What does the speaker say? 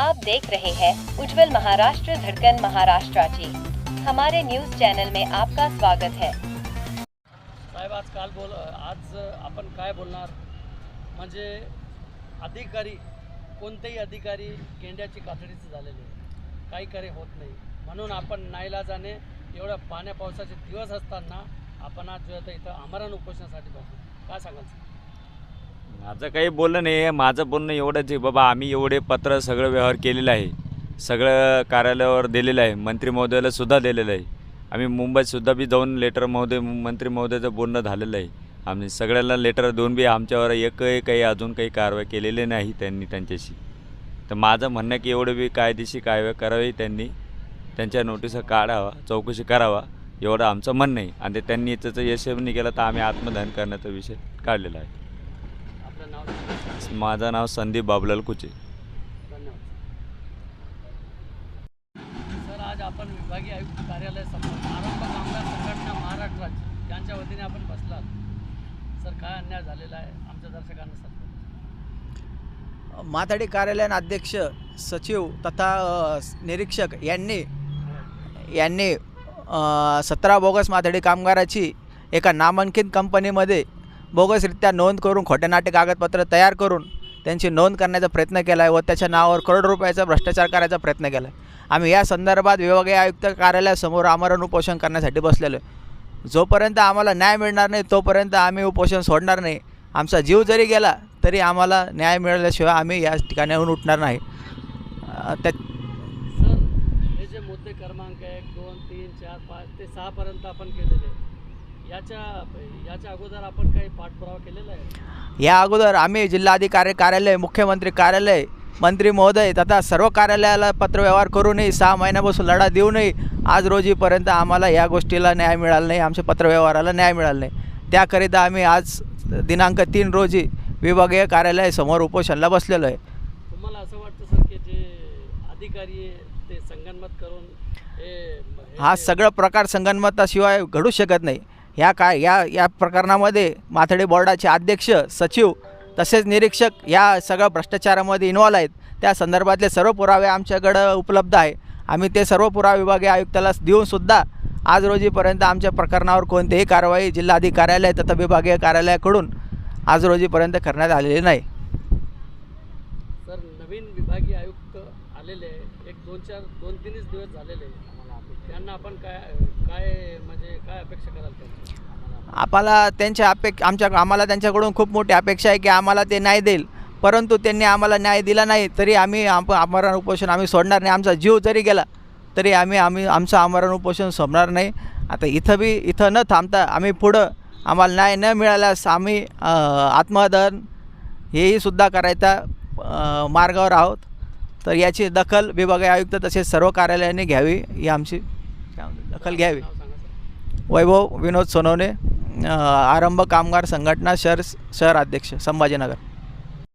आप देख रहे हैं उज्जवल महाराष्ट्र धड़कन महाराष्ट्राची हमारे न्यूज चैनल में आपका स्वागत है। साहेब आज काल बोल आज आपण काय बोलणार? म्हणजे अधिकारी कोणतेही अधिकारी गेंड्याची कातडीचे झालेले काही करे होत नाही. म्हणून आपण नाईलाजाने एवढ्या पाण्या पावसाचे दिवस असताना आपण आज जो इथं आमरण उपोषणासाठी बसलो. काय सांगाल? सर माझं काही बोलणं नाही आहे. माझं बोलणं एवढंच आहे. बाबा आम्ही एवढे पत्र सगळं व्यवहार केलेलं आहे. सगळं कार्यालयावर दिलेलं आहे. मंत्री महोदयाला सुद्धा दिलेलं आहे. आम्ही मुंबईतसुद्धा बी जाऊन लेटर महोदय मंत्री महोदयाचं बोलणं झालेलं आहे. आम्ही सगळ्याला लेटर देऊन बी आमच्यावर एकही काही अजून काही कारवाई केलेली नाही त्यांनी त्यांच्याशी. तर माझं म्हणणं की एवढं बी कायदेशीर कारवाई करावी त्यांनी. त्यांच्या नोटिसा काढावा चौकशी करावा. एवढं आमचं म्हणणं आहे. आणि त्यांनी त्याचं यशस्वी केलं तर आम्ही आत्मदहन करण्याचा विषय काढलेला आहे. माझं नाव संदीप बाबुलाल कुचे. धन्यवाद सर आज आपण विभागीय आयुक्त कार्यालयासमोर आरंभ कामगार संघटना महाराष्ट्र यांच्या वतीने आपण बसलात. सर काय अन्याय झालेला आहे आमच्या दर्शकांना सांगतो माथाडी कार्यालयीन अध्यक्ष सचिव तथा निरीक्षक यांनी यांनी सतरा बोगस माथाडी कामगाराची एका नामांकित कंपनीमध्ये बोगसरित्या नोंद करून खोटे नाटे कागदपत्र तयार करून त्यांची नोंद करण्याचा प्रयत्न केला आहे व त्याच्या नावावर करोड रुपयाचा भ्रष्टाचार करायचा प्रयत्न केला आहे आम्ही या संदर्भात विभागीय आयुक्त कार्यालयासमोर आमरण उपोषण करण्यासाठी बसलेलो आहे. जोपर्यंत आम्हाला न्याय मिळणार नाही तोपर्यंत आम्ही उपोषण सोडणार नाही. आमचा जीव जरी गेला तरी आम्हाला न्याय मिळाल्याशिवाय आम्ही या ठिकाणाहून उठणार नाही. त्या हे जे मुद्दे क्रमांक एक दोन तीन चार पाच ते सहापर्यंत आपण केलेले. याच्या याच्या अगोदर आपण काही पाठपुरावा केलेला आहे? या अगोदर आम्ही जिल्हाधिकारी कार्यालय मुख्यमंत्री कार्यालय मंत्री महोदय तथा सर्व कार्यालयाला पत्रव्यवहार करूनही सहा महिन्यापासून लढा देऊनही आज रोजीपर्यंत आम्हाला या गोष्टीला न्याय मिळाला नाही आमच्या पत्रव्यवहाराला न्याय मिळाला नाही. त्याकरिता आम्ही आज दिनांक तीन रोजी विभागीय कार्यालयासमोर उपोषणाला बसलेलो आहे. तुम्हाला असं वाटतं सर की जे अधिकारी ते संगनमत करून हे सगळं प्रकार संगनमताशिवाय घडू शकत नाही. ह्या काय या या प्रकरणामध्ये माथडे बोर्डाचे अध्यक्ष सचिव तसेच निरीक्षक या सगळ्या भ्रष्टाचारामध्ये इन्वॉल्व आहेत. त्या संदर्भातले सर्व पुरावे आमच्याकडं उपलब्ध आहे. आम्ही ते सर्व पुरावे विभागीय आयुक्ताला देऊनसुद्धा आज रोजीपर्यंत आमच्या प्रकरणावर कोणतीही कारवाई जिल्हाधिकारी कार्यालय तथा विभागीय कार्यालयाकडून आज रोजीपर्यंत करण्यात आलेली नाही. सर नवीन विभागीय आयुक्त आलेले आहे एक दोन चार दोन तीनच दिवस झालेले. आहे त्यांना आपण काय काय म्हणजे काय अपेक्षा कराल आम्हाला त्यांच्या अपेक्षा आमच्या आम्हाला त्यांच्याकडून खूप मोठी अपेक्षा आहे की आम्हाला ते न्याय देईल. परंतु त्यांनी आम्हाला न्याय दिला नाही तरी आम्ही आम आमरण उपोषण आम्ही सोडणार नाही. आमचा जीव जरी गेला तरी आम्ही आम्ही आमचं आमरण उपोषण सोडणार नाही. आता इथं बी इथं न थांबता आम्ही पुढं आम्हाला न्याय न मिळाल्यास आम्ही अ, आत्मदहन हेही सुद्धा करायचा मार्गावर आहोत. तर याची दखल विभागीय आयुक्त तसेच सर्व कार्यालयाने घ्यावी. ही आमची दखल घ्यावी. वैभव विनोद सोनवणे आरंभ कामगार संघटना शहर शहर अध्यक्ष संभाजीनगर.